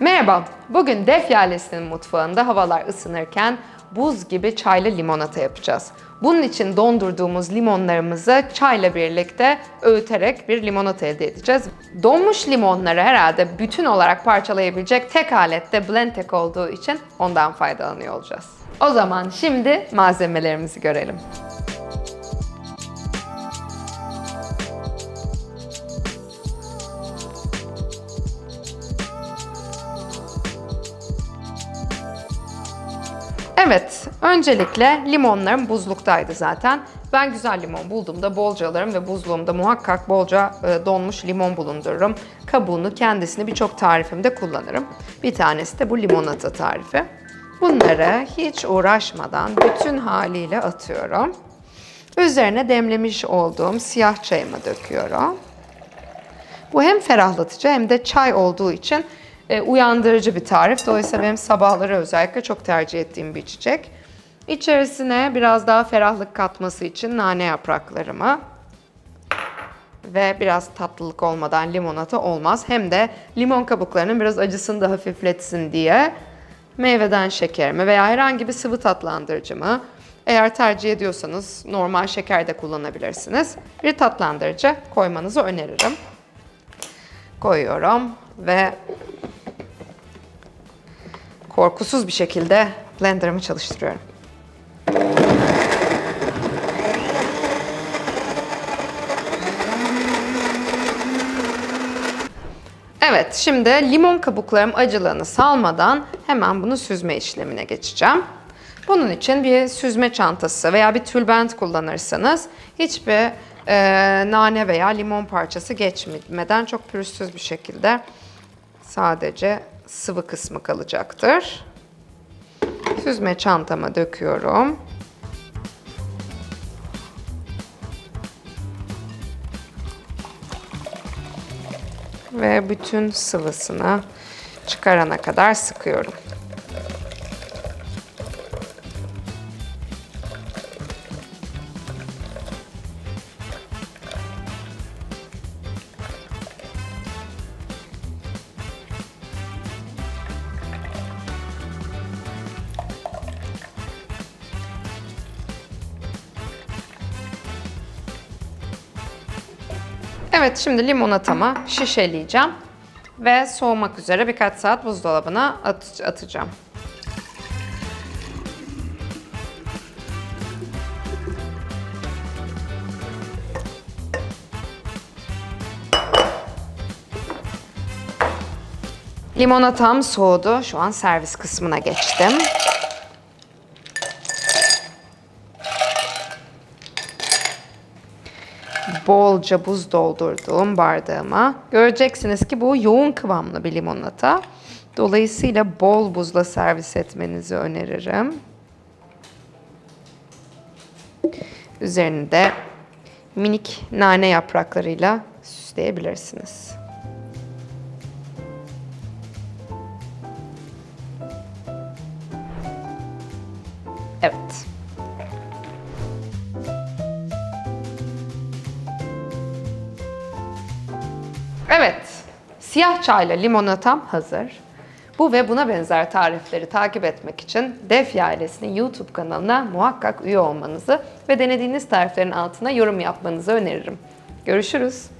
Merhaba, bugün Def Yalesi'nin mutfağında havalar ısınırken buz gibi çaylı limonata yapacağız. Bunun için dondurduğumuz limonlarımızı çayla birlikte öğüterek bir limonata elde edeceğiz. Donmuş limonları herhalde bütün olarak parçalayabilecek tek alette Blendtec olduğu için ondan faydalanıyor olacağız. O zaman şimdi malzemelerimizi görelim. Evet, öncelikle limonlarım buzluktaydı zaten. Ben güzel limon bulduğumda bolca alırım ve buzluğumda muhakkak bolca e, donmuş limon bulundururum. Kabuğunu, kendisini birçok tarifimde kullanırım. Bir tanesi de bu limonata tarifi. Bunları hiç uğraşmadan bütün haliyle atıyorum. Üzerine demlemiş olduğum siyah çayımı döküyorum. Bu hem ferahlatıcı hem de çay olduğu için e, uyandırıcı bir tarif. Dolayısıyla benim sabahları özellikle çok tercih ettiğim bir içecek. İçerisine biraz daha ferahlık katması için nane yapraklarımı ve biraz tatlılık olmadan limonata olmaz. Hem de limon kabuklarının biraz acısını da hafifletsin diye meyveden şekerimi veya herhangi bir sıvı tatlandırıcımı eğer tercih ediyorsanız normal şeker de kullanabilirsiniz. Bir tatlandırıcı koymanızı öneririm koyuyorum ve korkusuz bir şekilde blenderımı çalıştırıyorum. Evet, şimdi limon kabuklarım acılığını salmadan hemen bunu süzme işlemine geçeceğim. Bunun için bir süzme çantası veya bir tülbent kullanırsanız hiçbir e, nane veya limon parçası geçmeden çok pürüzsüz bir şekilde sadece sıvı kısmı kalacaktır. Süzme çantama döküyorum. Ve bütün sıvısını çıkarana kadar sıkıyorum. Evet şimdi limonatamı şişeleyeceğim ve soğumak üzere birkaç saat buzdolabına at- atacağım. Limonatam soğudu. Şu an servis kısmına geçtim. Bolca buz doldurduğum bardağıma. Göreceksiniz ki bu yoğun kıvamlı bir limonata. Dolayısıyla bol buzla servis etmenizi öneririm. Üzerini de minik nane yapraklarıyla süsleyebilirsiniz. Evet. Siyah çayla limonatam hazır. Bu ve buna benzer tarifleri takip etmek için Def ailesinin YouTube kanalına muhakkak üye olmanızı ve denediğiniz tariflerin altına yorum yapmanızı öneririm. Görüşürüz.